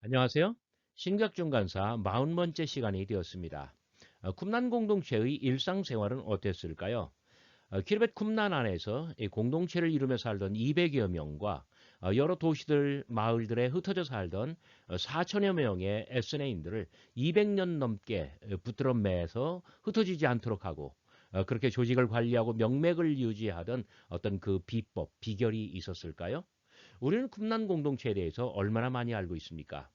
안녕하세요. 신각중간사 40번째 시간이 되었습니다. 어, 쿰난 공동체의 일상생활은 어땠을까요? 어, 키르벳 쿰난 안에서 이 공동체를 이루며 살던 200여 명과 어, 여러 도시들, 마을들에 흩어져 살던 4천여 명의 에스네인들을 200년 넘게 붙들어 매서 흩어지지 않도록 하고 그렇게 조직을 관리하고 명맥을 유지하던 어떤 그 비법, 비결이 있었을까요? 우리는 쿰난 공동체에 대해서 얼마나 많이 알고 있습니까?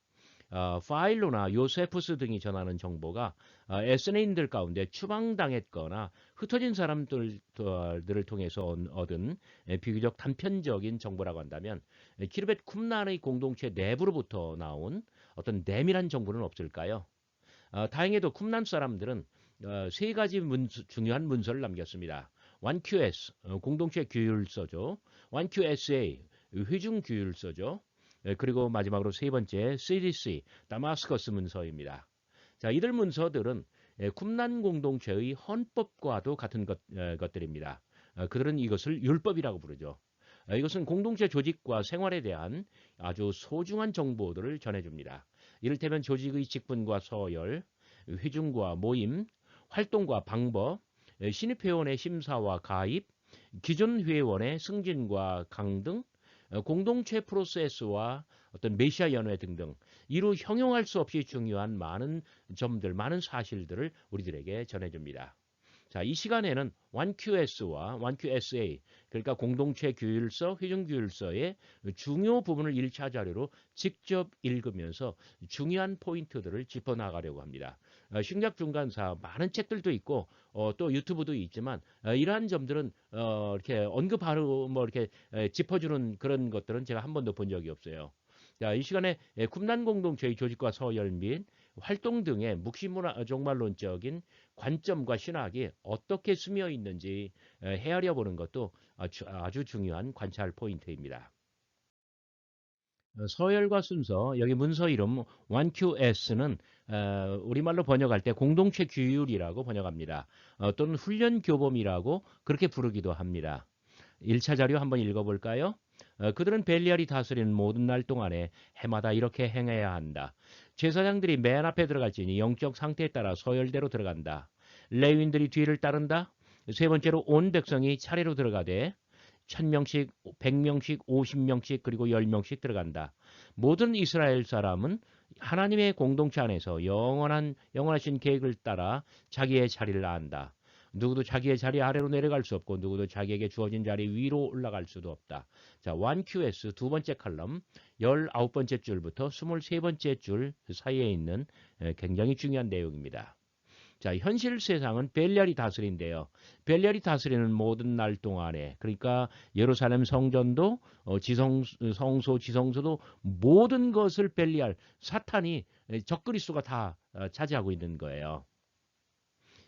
어, 파일로나 요세프스 등이 전하는 정보가 어, 에스네인들 가운데 추방당했거나 흩어진 사람들을 통해서 얻은 비교적 단편적인 정보라고 한다면 키르벳 쿰난의 공동체 내부로부터 나온 어떤 내밀한 정보는 없을까요? 어, 다행히도 쿰난 사람들은 어, 세 가지 문서, 중요한 문서를 남겼습니다. 1QS 어, 공동체 규율서죠. 1QSA 회중 규율서죠. 예, 그리고 마지막으로 세 번째 CDC 다마스커스 문서입니다. 자, 이들 문서들은 예, 쿰난 공동체의 헌법과도 같은 것, 것들입니다. 어, 그들은 이것을 율법이라고 부르죠. 어, 이것은 공동체 조직과 생활에 대한 아주 소중한 정보들을 전해줍니다. 이를테면 조직의 직분과 서열, 회중과 모임, 활동과 방법, 예, 신입회원의 심사와 가입, 기존 회원의 승진과 강등, 어, 공동체 프로세스와 어떤 메시아 연회 등등 이루 형용할 수 없이 중요한 많은 점들, 많은 사실들을 우리들에게 전해줍니다. 자, 이 시간에는 1QS와 1QSA, 그러니까 공동체 규율서, 회중 규율서의 중요 부분을 1차 자료로 직접 읽으면서 중요한 포인트들을 짚어 나가려고 합니다. 어, 신작 중간사 많은 책들도 있고 어, 또 유튜브도 있지만 어, 이러한 점들은 어, 이렇게 언급하고 뭐 이렇게 에, 짚어주는 그런 것들은 제가 한 번도 본 적이 없어요. 자, 이 시간에 쿰난 공동체의 조직과 서열 및 활동 등의 묵시문화 종말론적인 관점과 신학이 어떻게 스며 있는지 헤아려 보는 것도 아주 중요한 관찰 포인트입니다. 어, 서열과 순서, 여기 문서 이름 1QS는 우리말로 번역할 때 공동체 규율이라고 번역합니다. 어, 또는 훈련 교범이라고 그렇게 부르기도 합니다. 1차 자료 한번 읽어볼까요? 어, 그들은 벨리알이 다스리는 모든 날 동안에 해마다 이렇게 행해야 한다. 제사장들이 맨 앞에 들어갈지니 영적 상태에 따라 서열대로 들어간다. 레윈들이 뒤를 따른다. 세 번째로 온 백성이 차례로 들어가되 천명씩, 백명씩, 오십명씩 그리고 열명씩 들어간다. 모든 이스라엘 사람은 하나님의 공동체 안에서 영원한 영원하신 계획을 따라 자기의 자리를 안다. 누구도 자기의 자리 아래로 내려갈 수 없고 누구도 자기에게 주어진 자리 위로 올라갈 수도 없다. 자, 1QS 두 번째 칼럼 19번째 줄부터 23번째 줄 사이에 있는 굉장히 중요한 내용입니다. 자, 현실 세상은 벨리알이 다스린대요. 벨리알이 다스리는 모든 날 동안에 그러니까 예루살렘 성전도 어, 지성 성소 지성소도 모든 것을 벨리알 사탄이 적그리스도가 다 어, 차지하고 있는 거예요.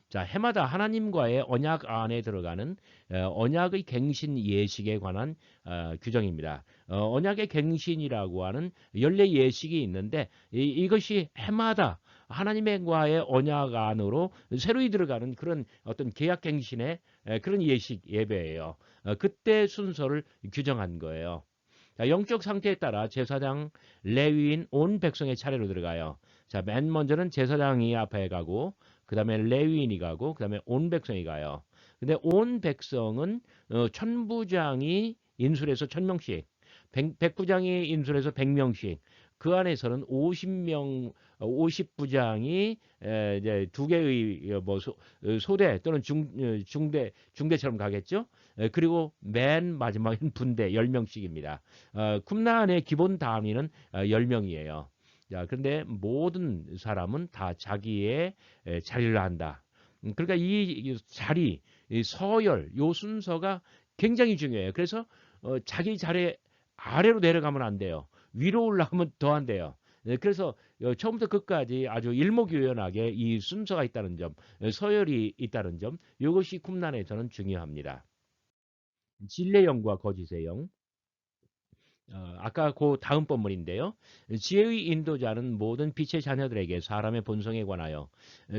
자, 해마다 하나님과의 언약 안에 들어가는 어, 언약의 갱신 예식에 관한 어, 규정입니다. 어, 언약의 갱신이라고 하는 연례 예식이 있는데 이, 것이 해마다 하나님과의 언약 안으로 새로이 들어가는 그런 어떤 계약 갱신의 그런 예식 예배예요. 그때 순서를 규정한 거예요. 자, 영적 상태에 따라 제사장, 레위인, 온 백성의 차례로 들어가요. 자, 맨 먼저는 제사장이 앞에 가고 그 다음에 레위인이 가고 그 다음에 온 백성이 가요. 근데 온 백성은 어, 천부장이 인술해서 천명씩, 백, 부장이 인술해서 백명씩, 그 안에서는 50명, 50부장이 에, 이제 두 개의 뭐 소, 소대 또는 중, 어, 중대, 중대처럼 가겠죠. 에, 그리고 맨 마지막엔 분대 10명씩입니다. 어, 쿰나안의 기본 단위는 어, 10명이에요. 자, 그런데 모든 사람은 다 자기의 자리를 한다. 음, 그러니까 이 자리, 이 서열, 요 순서가 굉장히 중요해요. 그래서 어, 자기 자리 아래로 내려가면 안 돼요. 위로 올라가면 더안 돼요. 네, 그래서 어, 처음부터 끝까지 아주 일목요연하게 이 순서가 있다는 점, 서열이 있다는 점, 이것이 쿰난에서는 중요합니다. 진례형과 거짓의 형, 어, 아까 그 다음 본문인데요. 지혜의 인도자는 모든 빛의 자녀들에게 사람의 본성에 관하여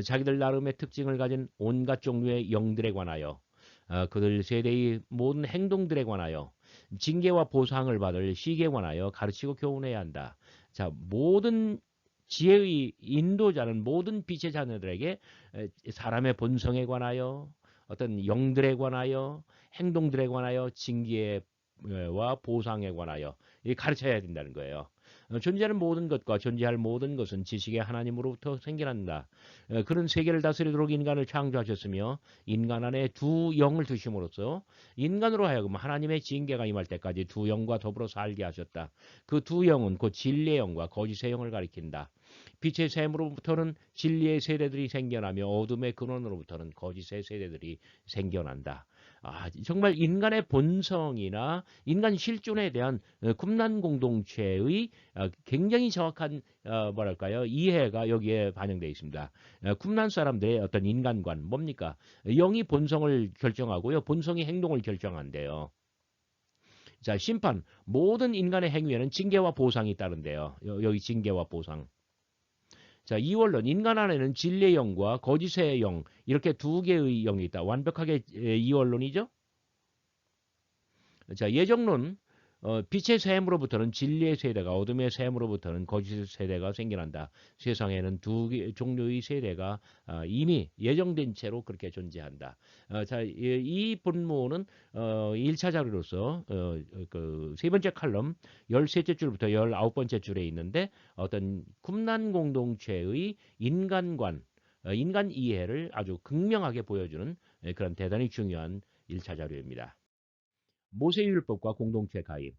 자기들 나름의 특징을 가진 온갖 종류의 영들에 관하여 어, 그들 세대의 모든 행동들에 관하여 징계와 보상을 받을 시기에 관하여 가르치고 교훈해야 한다. 자, 모든 지혜의 인도자는 모든 빛의 자녀들에게 에, 사람의 본성에 관하여 어떤 영들에 관하여 행동들에 관하여 징계와 보상에 관하여 이 가르쳐야 된다는 거예요. 어, 존재하는 모든 것과 존재할 모든 것은 지식의 하나님으로부터 생겨난다. 어, 그런 세계를 다스리도록 인간을 창조하셨으며 인간 안에 두 영을 두심으로써 인간으로 하여금 하나님의 징계가 임할 때까지 두 영과 더불어 살게 하셨다. 그 두 영은 곧 진리의 영과 거짓의 영을 가리킨다. 빛의 샘으로부터는 진리의 세대들이 생겨나며 어둠의 근원으로부터는 거짓의 세대들이 생겨난다. 아, 정말 인간의 본성이나 인간 실존에 대한 어, 쿰난 공동체의 어, 굉장히 정확한 어, 뭐랄까요 이해가 여기에 반영되어 있습니다. 쿰난 사람들의 어떤 인간관 뭡니까? 영이 본성을 결정하고요, 본성이 행동을 결정한대요. 자, 심판 모든 인간의 행위에는 징계와 보상이 따른대요. 여기 징계와 보상. 자, 이원론 인간 안에는 진리의 영과 거짓의 영 이렇게 두 개의 영이 있다. 완벽하게 이원론이죠. 자, 예정론 어, 빛의 샘으로부터는 진리의 세대가 어둠의 샘으로부터는 거짓의 세대가 생겨난다. 세상에는 두 개, 종류의 세대가 어, 이미 예정된 채로 그렇게 존재한다. 어, 자, 이, 이 본문은 어, 1차 자료로서 어, 그세 번째 칼럼 13째 줄부터 19번째 줄에 있는데 어떤 쿰난 공동체의 인간관, 어, 인간 이해를 아주 극명하게 보여주는 그런 대단히 중요한 1차 자료입니다. 모세율법과 공동체 가입.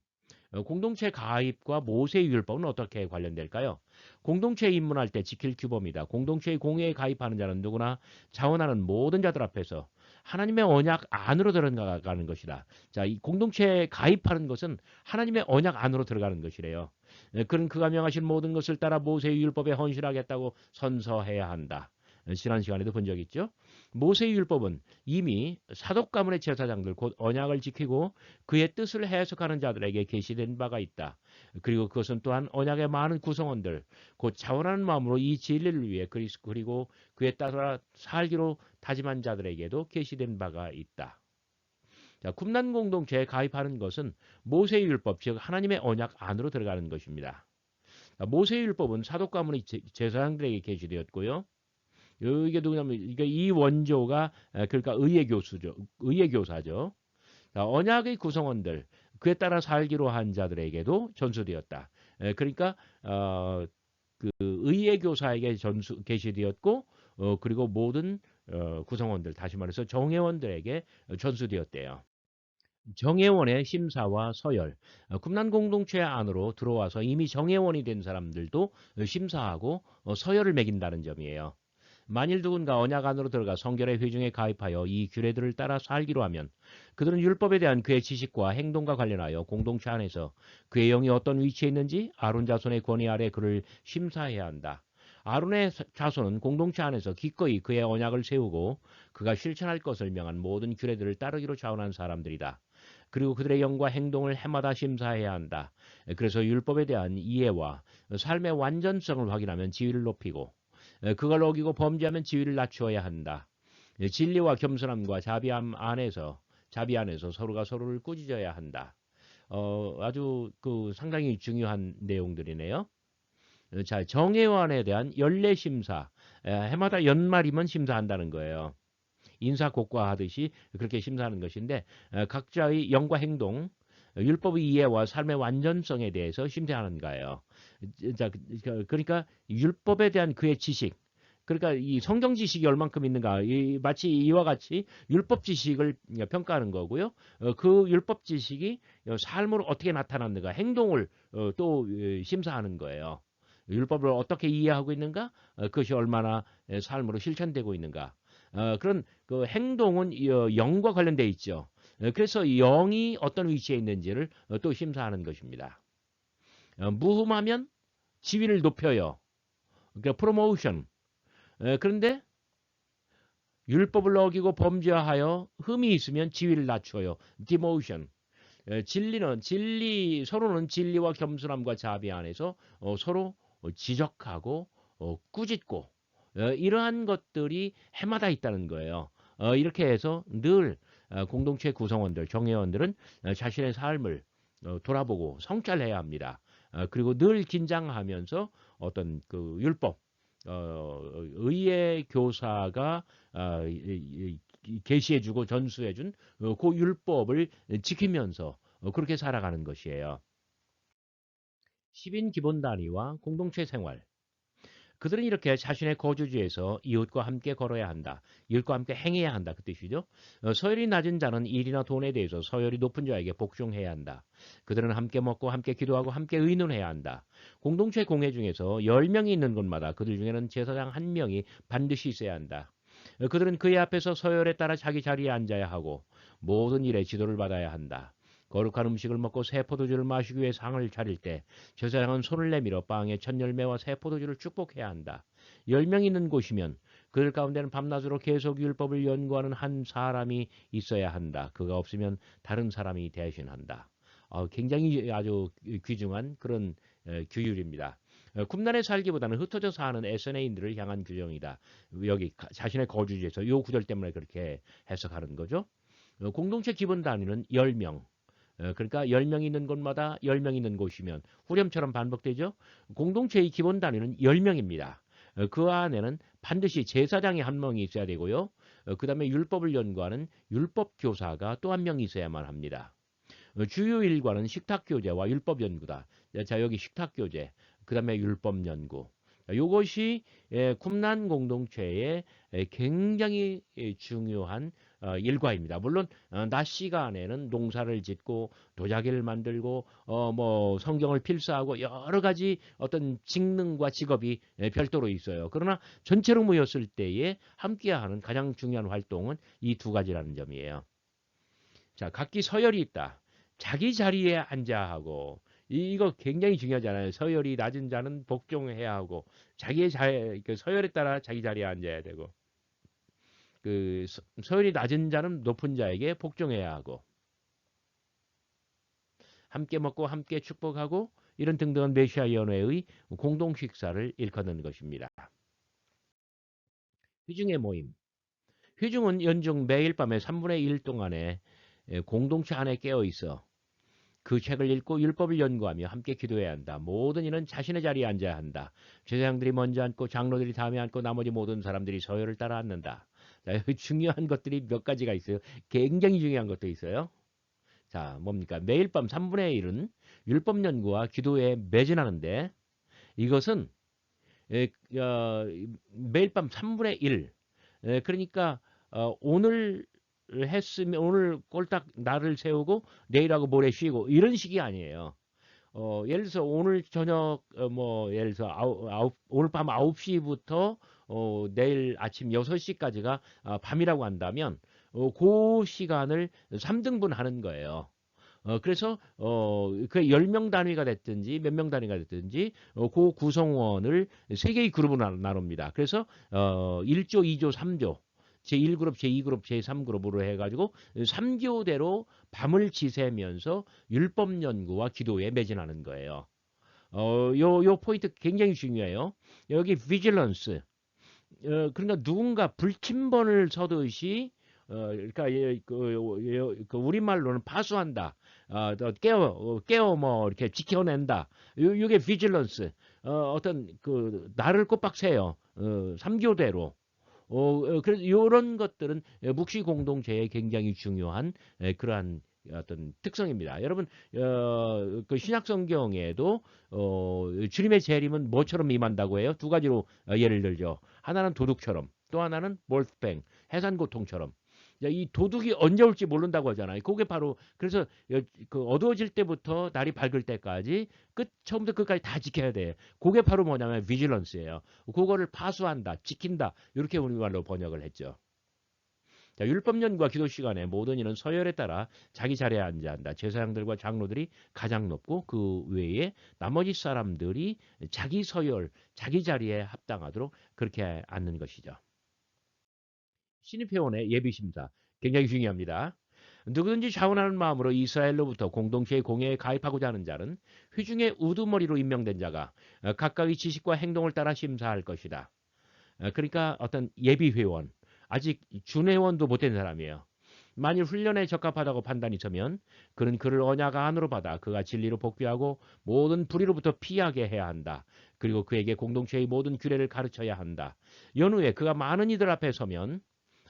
어, 공동체 가입과 모세율법은 어떻게 관련될까요? 공동체에 입문할 때 지킬 규범이다. 공동체의 공회에 가입하는 자는 누구나 자원하는 모든 자들 앞에서 하나님의 언약 안으로 들어가는 것이다. 자, 이 공동체에 가입하는 것은 하나님의 언약 안으로 들어가는 것이래요. 어, 그런 그가 명하신 모든 것을 따라 모세의 율법에 헌신하겠다고 선서해야 한다. 지난 시간에도 본 적 있죠. 모세의 율법은 이미 사독 가문의 제사장들 곧 언약을 지키고 그의 뜻을 해석하는 자들에게 계시된 바가 있다. 그리고 그것은 또한 언약의 많은 구성원들 곧 자원하는 마음으로 이 진리를 위해 그리고 그에 따라 살기로 다짐한 자들에게도 계시된 바가 있다. 자, 굽난 공동체에 가입하는 것은 모세의 율법 즉 하나님의 언약 안으로 들어가는 것입니다. 모세의 율법은 사독 가문의 제사장들에게 계시되었고요. 이게 누구냐면 이게 이 원조가 그러니까 의의 교수죠. 의의 교사죠. 언약의 구성원들 그에 따라 살기로 한 자들에게도 전수되었다. 그러니까 어, 그 의의 교사에게 전수 계시되었고 어, 그리고 모든 어, 구성원들 다시 말해서 정회원들에게 전수되었대요. 정회원의 심사와 서열, 굽난 공동체 안으로 들어와서 이미 정회원이 된 사람들도 심사하고 서열을 매긴다는 점이에요. 만일 누군가 언약 안으로 들어가 성결의 회중에 가입하여 이 규례들을 따라 살기로 하면 그들은 율법에 대한 그의 지식과 행동과 관련하여 공동체 안에서 그의 영이 어떤 위치에 있는지 아론 자손의 권위 아래 그를 심사해야 한다. 아론의 자손은 공동체 안에서 기꺼이 그의 언약을 세우고 그가 실천할 것을 명한 모든 규례들을 따르기로 자원한 사람들이다. 그리고 그들의 영과 행동을 해마다 심사해야 한다. 그래서 율법에 대한 이해와 삶의 완전성을 확인하면 지위를 높이고 그걸 어기고 범죄하면 지위를 낮추어야 한다. 진리와 겸손함과 자비함 안에서 자비 안에서 서로가 서로를 꾸짖어야 한다. 어, 아주 그 상당히 중요한 내용들이네요. 자, 정회원에 대한 연례 심사. 해마다 연말이면 심사한다는 거예요. 인사 곡과하듯이 그렇게 심사하는 것인데 각자의 영과 행동, 율법의 이해와 삶의 완전성에 대해서 심사하는 거예요. 자, 그, 그러니까 율법에 대한 그의 지식, 그러니까 이 성경 지식이 얼만큼 있는가, 이, 마치 이와 같이 율법 지식을 평가하는 거고요. 어, 그 율법 지식이 삶으로 어떻게 나타났는가, 행동을 어, 또 심사하는 거예요. 율법을 어떻게 이해하고 있는가, 어, 그것이 얼마나 삶으로 실천되고 있는가. 어, 그런 그 행동은 영과 관련돼 있죠. 어, 그래서 영이 어떤 위치에 있는지를 어, 또 심사하는 것입니다. 어, 무흠하면 지위를 높여요. 그러니까 프로모션. 그런데 율법을 어기고 범죄하여 흠이 있으면 지위를 낮춰요. 디모션. 진리는 진리 서로는 진리와 겸손함과 자비 안에서 서로 지적하고 꾸짖고 이러한 것들이 해마다 있다는 거예요. 이렇게 해서 늘 어, 공동체 구성원들, 정회원들은 어, 자신의 삶을 어, 돌아보고 성찰해야 합니다. 어, 그리고 늘 긴장하면서 어떤 그 율법, 어, 의의 교사가 어, 이- 이- 계시해주고 전수해준 어, 그 율법을 지키면서 어, 그렇게 살아가는 것이에요. 10인 기본 단위와 공동체 생활. 그들은 이렇게 자신의 거주지에서 이웃과 함께 걸어야 한다. 이웃과 함께 행해야 한다. 그 뜻이죠. 어, 서열이 낮은 자는 일이나 돈에 대해서 서열이 높은 자에게 복종해야 한다. 그들은 함께 먹고 함께 기도하고 함께 의논해야 한다. 공동체 공회 중에서 10명이 있는 곳마다 그들 중에는 제사장 한 명이 반드시 있어야 한다. 어, 그들은 그의 앞에서 서열에 따라 자기 자리에 앉아야 하고 모든 일에 지도를 받아야 한다. 거룩한 음식을 먹고 새 포도주를 마시기 위해 상을 차릴 때 제사장은 손을 내밀어 빵에 첫 열매와 새 포도주를 축복해야 한다. 열 명 있는 곳이면 그들 가운데는 밤낮으로 계속 율법을 연구하는 한 사람이 있어야 한다. 그가 없으면 다른 사람이 대신한다. 어, 굉장히 아주 귀중한 그런 에, 규율입니다. 어, 굽난에 살기보다는 흩어져 사는 SNA인들을 향한 규정이다. 여기 가- 자신의 거주지에서 이 구절 때문에 그렇게 해석하는 거죠. 어, 공동체 기본 단위는 10명. 어, 그러니까 10명 있는 곳마다 10명 있는 곳이면 후렴처럼 반복되죠. 공동체의 기본 단위는 10명입니다. 그 안에는 반드시 제사장이 한 명이 있어야 되고요. 그 다음에 율법을 연구하는 율법 교사가 또 한명 있어야만 합니다. 어, 주요 일과는 식탁 교제와 율법 연구다. 자 여기 식탁 교제, 그 다음에 율법 연구. 이것이 쿰난 공동체의 에, 굉장히 에, 중요한 어, 일과입니다. 물론 어, 낮 시간에는 농사를 짓고 도자기를 만들고 어 뭐 성경을 필사하고 여러 가지 어떤 직능과 직업이 에, 별도로 있어요. 그러나 전체로 모였을 때에 함께하는 가장 중요한 활동은 이 두 가지라는 점이에요. 자, 각기 서열이 있다. 자기 자리에 앉아야 하고 이- 이거 굉장히 중요하잖아요. 서열이 낮은 자는 복종해야 하고 자기의 자, 그 서열에 따라 자기 자리에 앉아야 되고 그 서- 서열이 낮은 자는 높은 자에게 복종해야 하고 함께 먹고 함께 축복하고 이런 등등한 메시아 연회의 공동 식사를 일컫는 것입니다. 회중의 모임. 회중은 연중 매일 밤에 3분의 1 동안에 에, 공동체 안에 깨어 있어 그 책을 읽고 율법을 연구하며 함께 기도해야 한다. 모든 이는 자신의 자리에 앉아야 한다. 제사장들이 먼저 앉고 장로들이 다음에 앉고 나머지 모든 사람들이 서열을 따라 앉는다. 중요한 것들이 몇 가지가 있어요. 굉장히 중요한 것도 있어요. 자, 뭡니까? 매일 밤 3분의 1은 율법 연구와 기도에 매진하는데 이것은 에, 어, 매일 밤 3분의 1. 에, 그러니까 어, 오늘 했으면 오늘 꼴딱 날을 세우고 내일하고 모레 쉬고 이런 식이 아니에요. 어, 예를 들어서 오늘 저녁 어, 뭐 예를 들어서 아홉, 아홉, 오늘 밤 9시부터 어, 내일 아침 6시까지가 아, 밤이라고 한다면 어, 그 시간을 3등분 하는 거예요. 어, 그래서 어, 그 10명 단위가 됐든지 몇 명 단위가 됐든지 어, 그 구성원을 세 개의 그룹으로 나- 나눕니다. 그래서 어, 1조, 2조, 3조 제1그룹, 제2그룹, 제3그룹으로 해가지고 3교대로 밤을 지새면서 율법 연구와 기도에 매진하는 거예요. 어, 요, 요 포인트 굉장히 중요해요. 여기 vigilance. 어, 그러니까 누군가 불침번을 서듯이 어, 그러니까 예, 그, 예, 그 우리말로는 파수한다. 어, 또 깨워, 어, 깨워 뭐 이렇게 지켜낸다. 요, 요게 vigilance. 어, 어떤 그 나를 꼬박 세요. 어, 3교대로. 어, 어, 그래서 이런 것들은 묵시 공동체에 굉장히 중요한 에, 그러한 어떤 특성입니다. 여러분, 어, 그 신약 성경에도 어, 주님의 재림은 뭐처럼 임한다고 해요? 두 가지로 어, 예를 들죠. 하나는 도둑처럼, 또 하나는 몰스뱅, 해산고통처럼. 자, 이 도둑이 언제 올지 모른다고 하잖아요. 그게 바로 그래서 여- 그 어두워질 때부터 날이 밝을 때까지 끝 처음부터 끝까지 다 지켜야 돼. 그게 바로 뭐냐면 비질런스예요. 그거를 파수한다, 지킨다. 이렇게 우리말로 번역을 했죠. 자, 율법 연구와 기도 시간에 모든 이는 서열에 따라 자기 자리에 앉아 한다. 제사장들과 장로들이 가장 높고 그 외에 나머지 사람들이 자기 서열, 자기 자리에 합당하도록 그렇게 앉는 것이죠. 신입회원의 예비심사 굉장히 중요합니다. 누구든지 자원하는 마음으로 이스라엘로부터 공동체의 공예에 가입하고자 하는 자는 회중의 우두머리로 임명된 자가 어, 각각의 지식과 행동을 따라 심사할 것이다. 어, 그러니까 어떤 예비회원, 아직 준회원도 못된 사람이에요. 만일 훈련에 적합하다고 판단이 서면 그는 그를 언약 안으로 받아 그가 진리로 복귀하고 모든 불의로부터 피하게 해야 한다. 그리고 그에게 공동체의 모든 규례를 가르쳐야 한다. 연후에 그가 많은 이들 앞에 서면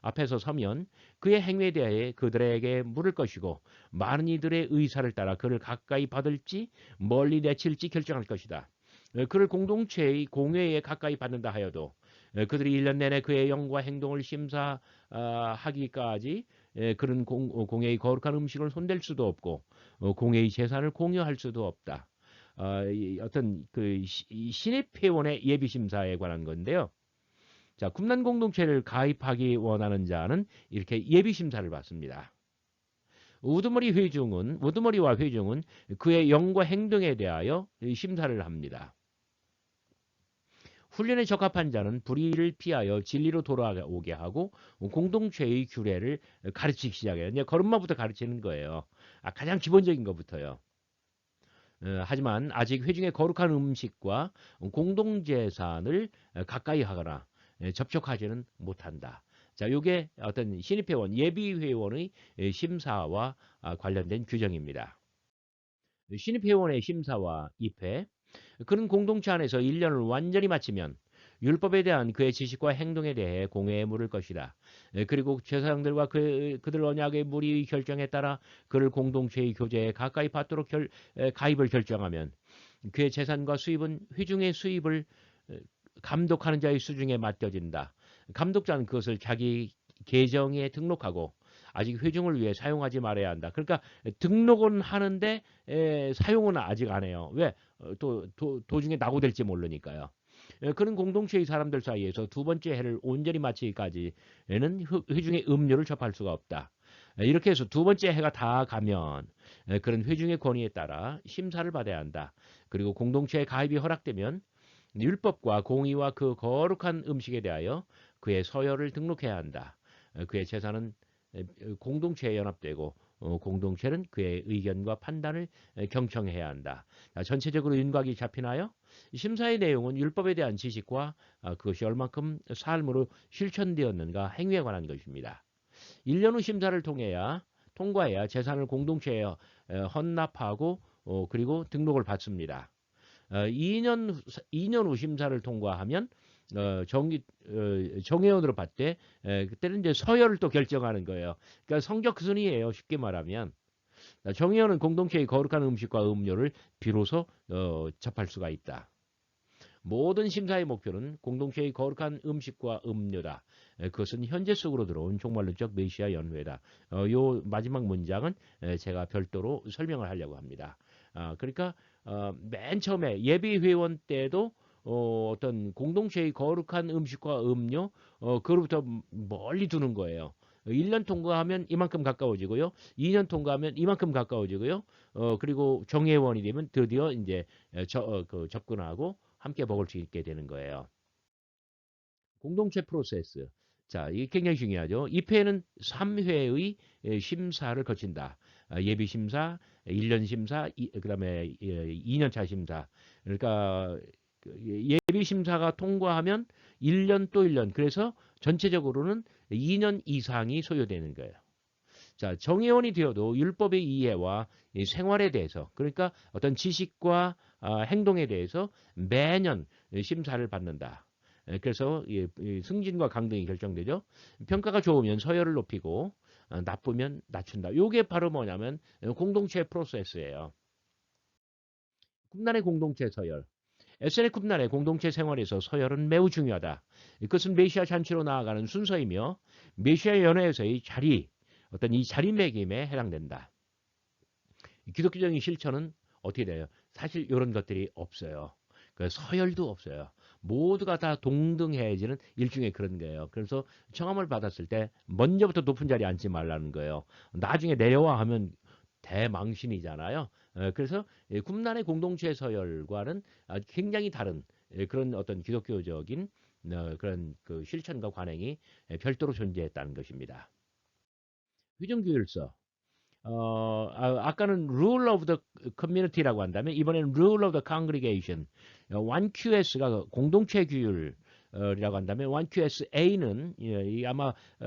앞에서 서면 그의 행위에 대해 그들에게 물을 것이고 많은 이들의 의사를 따라 그를 가까이 받을지 멀리 내칠지 결정할 것이다. 어, 그를 공동체의 공회에 가까이 받는다 하여도 어, 그들이 1년 내내 그의 영과 행동을 심사하기까지 에, 그런 공, 어, 공회의 거룩한 음식을 손댈 수도 없고 어, 공회의 재산을 공유할 수도 없다. 어, 이 어떤 그 시- 이 신입 회원의 예비 심사에 관한 건데요. 자, 굽난 공동체를 가입하기 원하는 자는 이렇게 예비 심사를 받습니다. 우두머리 회중은 우두머리와 회중은 그의 영과 행동에 대하여 심사를 합니다. 훈련에 적합한 자는 불의를 피하여 진리로 돌아오게 하고 공동체의 규례를 가르치기 시작해요. 이제 걸음마부터 가르치는 거예요. 아, 가장 기본적인 것부터요. 어, 하지만 아직 회중의 거룩한 음식과 공동재산을 가까이 하거나 예, 접촉하지는 못한다. 자, 요게 어떤 신입회원, 예비회원의 예, 심사와 아, 관련된 규정입니다. 신입회원의 심사와 입회. 그는 공동체 안에서 1년을 완전히 마치면 율법에 대한 그의 지식과 행동에 대해 공회에 물을 것이다. 예, 그리고 제사장들과 그, 그들 언약의 무리 결정에 따라 그를 공동체의 교제에 가까이 받도록 결, 에, 가입을 결정하면 그의 재산과 수입은 회중의 수입을 에, 감독하는 자의 수중에 맡겨진다. 감독자는 그것을 자기 계정에 등록하고 아직 회중을 위해 사용하지 말아야 한다. 그러니까 등록은 하는데 에, 사용은 아직 안 해요. 왜? 어, 또 도, 도중에 낙오될지 모르니까요. 에, 그런 공동체의 사람들 사이에서 두 번째 해를 온전히 마치기까지는 회- 회중의 음료를 접할 수가 없다. 에, 이렇게 해서 두 번째 해가 다 가면 에, 그런 회중의 권위에 따라 심사를 받아야 한다. 그리고 공동체에 가입이 허락되면 율법과 공의와 그 거룩한 음식에 대하여 그의 서열을 등록해야 한다. 어, 그의 재산은 에, 공동체에 연합되고 어, 공동체는 그의 의견과 판단을 에, 경청해야 한다. 자, 전체적으로 윤곽이 잡히나요? 심사의 내용은 율법에 대한 지식과 아, 그것이 얼만큼 삶으로 실천되었는가 행위에 관한 것입니다. 1년 후 심사를 통해야 통과해야 재산을 공동체에 어, 헌납하고 어, 그리고 등록을 받습니다. 어, 2년 후, 2년 후 심사를 통과하면 어, 정기 어, 정회원으로 에, 그때는 이제 서열을 또 결정하는 거예요. 그러니까 성적 순이에요. 쉽게 말하면 자, 정회원은 공동체의 거룩한 음식과 음료를 비로소 어, 접할 수가 있다. 모든 심사의 목표는 공동체의 거룩한 음식과 음료다. 에, 그것은 현재 속으로 들어온 종말론적 메시아 연회다. 어, 요 마지막 문장은 에, 제가 별도로 설명을 하려고 합니다. 아, 그러니까 어, 맨 처음에 예비 회원 때도 어, 어떤 공동체의 거룩한 음식과 음료 어, 그로부터 멀리 두는 거예요. 1년 통과하면 이만큼 가까워지고요. 2년 통과하면 이만큼 가까워지고요. 어, 그리고 정회원이 되면 드디어 이제 에, 저, 어, 그 접근하고 함께 먹을 수 있게 되는 거예요. 공동체 프로세스. 자, 이게 굉장히 중요하죠. 2회는 3회의 심사를 거친다. 아, 예비 심사, 1년 심사, 그 다음에 2년차 심사. 그러니까 그 예비 심사가 통과하면 1년 또 1년. 그래서 전체적으로는 2년 이상이 소요되는 거예요. 자, 정회원이 되어도 율법의 이해와 이 생활에 대해서, 그러니까 어떤 지식과 아, 행동에 대해서 매년 심사를 받는다. 에, 그래서 승진과 강등이 결정되죠. 평가가 좋으면 서열을 높이고 어, 나쁘면 낮춘다. 요게 바로 뭐냐면 어, 공동체 프로세스예요. 굽난의 공동체 서열. SN의 굽난의 공동체 생활에서 서열은 매우 중요하다. 이것은 메시아 잔치로 나아가는 순서이며 메시아 연회에서의 자리, 어떤 이 자리매김에 해당된다. 기독교적인 실천은 어떻게 돼요? 사실 이런 것들이 없어요. 그 서열도 없어요. 모두가 다 동등해지는 일종의 그런 거예요. 그래서 청함을 받았을 때 먼저부터 높은 자리에 앉지 말라는 거예요. 나중에 내려와 하면 대망신이잖아요. 에, 그래서 이 굽난의 공동체 서열과는 아, 굉장히 다른 에, 그런 어떤 기독교적인 어, 그런 그 실천과 관행이 에, 별도로 존재했다는 것입니다. 위정규율서. 어, 아, 아까는 rule of the community라고 한다면 이번에는 rule of the congregation. 어, 1QS가 공동체 규율 이라고 한다면 1QSA는 이 아마 어,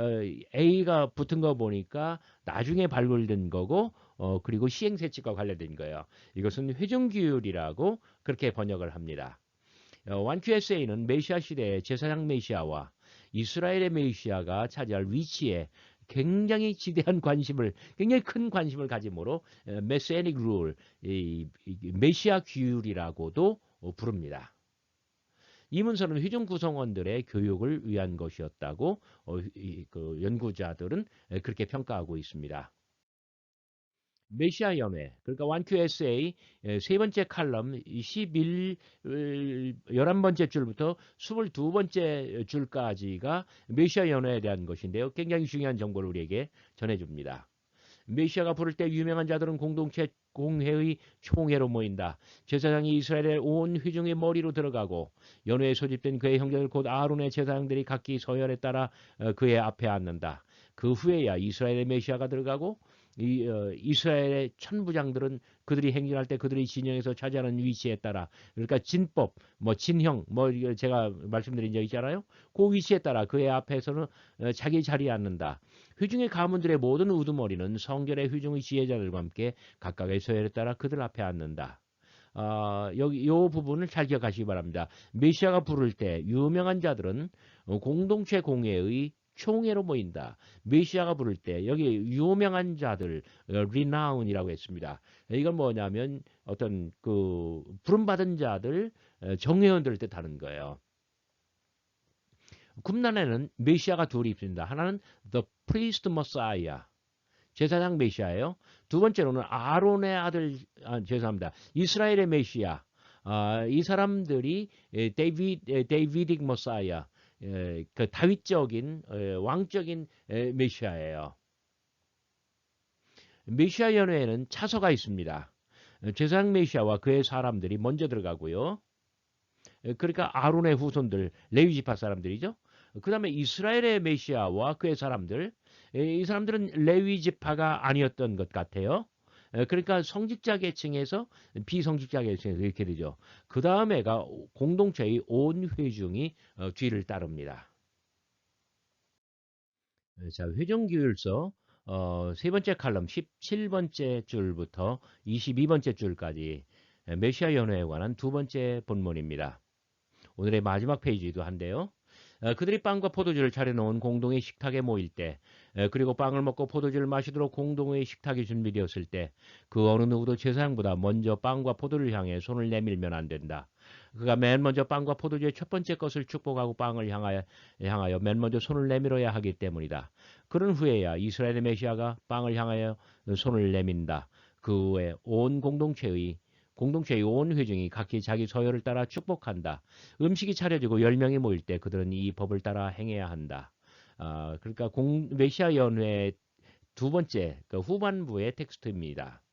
A가 붙은 거 보니까 나중에 발굴된 거고 어, 그리고 시행세칙과 관련된 거예요. 이것은 회중기율이라고 그렇게 번역을 합니다. 어, 1QSA는 메시아 시대의 제사장 메시아와 이스라엘의 메시아가 차지할 위치에 굉장히 지대한 관심을 굉장히 큰 관심을 가짐으로 메시아닉 룰, 메시아 규율이라고도 어, 부릅니다. 이 문서는 회중 구성원들의 교육을 위한 것이었다고 어, 이, 그 연구자들은 그렇게 평가하고 있습니다. 메시아 연회 그러니까 1QSA 세 번째 칼럼 11 11번째 줄부터 22번째 줄까지가 메시아 연회에 대한 것인데요. 굉장히 중요한 정보를 우리에게 전해 줍니다. 메시아가 부를 때 유명한 자들은 공동체 공회의 총회로 모인다. 제사장이 이스라엘의 온 회중의 머리로 들어가고 연회에 소집된 그의 형제들 곧 아론의 제사장들이 각기 서열에 따라 어, 그의 앞에 앉는다. 그 후에야 이스라엘의 메시아가 들어가고 이, 어, 이스라엘의 천부장들은 그들이 행진할 때 그들이 진영에서 차지하는 위치에 따라 그러니까 진법, 뭐 진형, 뭐 제가 말씀드린 적 있잖아요. 그 위치에 따라 그의 앞에서는 어, 자기 자리에 앉는다. 회중의 가문들의 모든 우두머리는 성결의 회중의 지혜자들과 함께 각각의 서열에 따라 그들 앞에 앉는다. 어, 여기 요 부분을 잘 기억하시기 바랍니다. 메시아가 부를 때 유명한 자들은 공동체 공회의 총회로 모인다. 메시아가 부를 때 여기 유명한 자들 리나운이라고 어, 했습니다. 이건 뭐냐면 어떤 그 부름받은 자들 어, 정회원들을 뜻하는 거예요. 굽난에는 메시아가 둘이 있습니다. 하나는 The Priest Messiah 제사장 메시아예요. 두 번째로는 아론의 아들 아, 죄송합니다. 이스라엘의 메시아 아, 이 사람들이 데이비드 데이비딕 머사 야그 다윗적인 왕적인 메시아예요. 메시아 연회에는 차서가 있습니다. 제사장 메시아와 그의 사람들이 먼저 들어가고요. 그러니까 아론의 후손들 레위 지파 사람들이죠. 그 다음에 이스라엘의 메시아와 그의 사람들 이 사람들은 레위 지파가 아니었던 것 같아요. 그러니까 성직자 계층에서 비성직자 계층에서 이렇게 되죠. 그 다음에가 공동체의 온 회중이 어, 뒤를 따릅니다. 자, 회중규율서 어, 세 번째 칼럼 17번째 줄부터 22번째 줄까지 메시아 연회에 관한 두 번째 본문입니다. 오늘의 마지막 페이지도 한데요. 어, 그들이 빵과 포도주를 차려놓은 공동의 식탁에 모일 때 그리고 빵을 먹고 포도주를 마시도록 공동의 식탁이 준비되었을 때 그 어느 누구도 제사장보다 먼저 빵과 포도를 향해 손을 내밀면 안 된다. 그가 맨 먼저 빵과 포도주의 첫 번째 것을 축복하고 빵을 향하여, 향하여 맨 먼저 손을 내밀어야 하기 때문이다. 그런 후에야 이스라엘의 메시아가 빵을 향하여 손을 내민다. 그 후에 온 공동체의 공동체의 온 회중이 각기 자기 서열을 따라 축복한다. 음식이 차려지고 10명이 모일 때 그들은 이 법을 따라 행해야 한다. 아, 그러니까 공, 메시아 연회 두 번째 그 후반부의 텍스트입니다.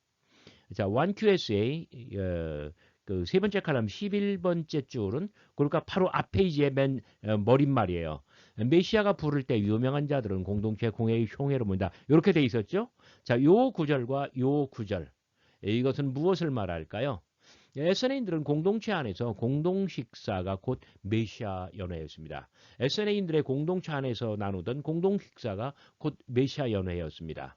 자, 1QSA 어, 그세 번째 칼럼 11번째 줄은 그러니까 바로 앞 페이지의 맨 어, 머릿말이에요. 메시아가 부를 때 유명한 자들은 공동체 공회의 흉회로 모인다. 이렇게 돼 있었죠? 자, 요 구절과 요 구절 이것은 무엇을 말할까요? 에스네인들은 공동체 안에서 공동식사가 곧 메시아 연회였습니다. 에스네인들의 공동체 안에서 나누던 공동식사가 곧 메시아 연회였습니다.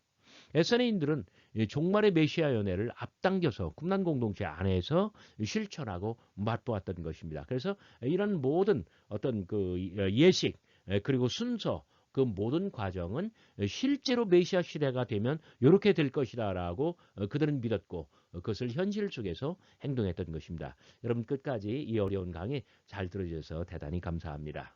에스네인들은 종말의 메시아 연회를 앞당겨서 꿈난 공동체 안에서 실천하고 맛보았던 것입니다. 그래서 이런 모든 어떤 그 예식 그리고 순서 그 모든 과정은 실제로 메시아 시대가 되면 이렇게 될 것이다라고 어, 그들은 믿었고 어, 그것을 현실 속에서 행동했던 것입니다. 여러분 끝까지 이 어려운 강의 잘 들어주셔서 대단히 감사합니다.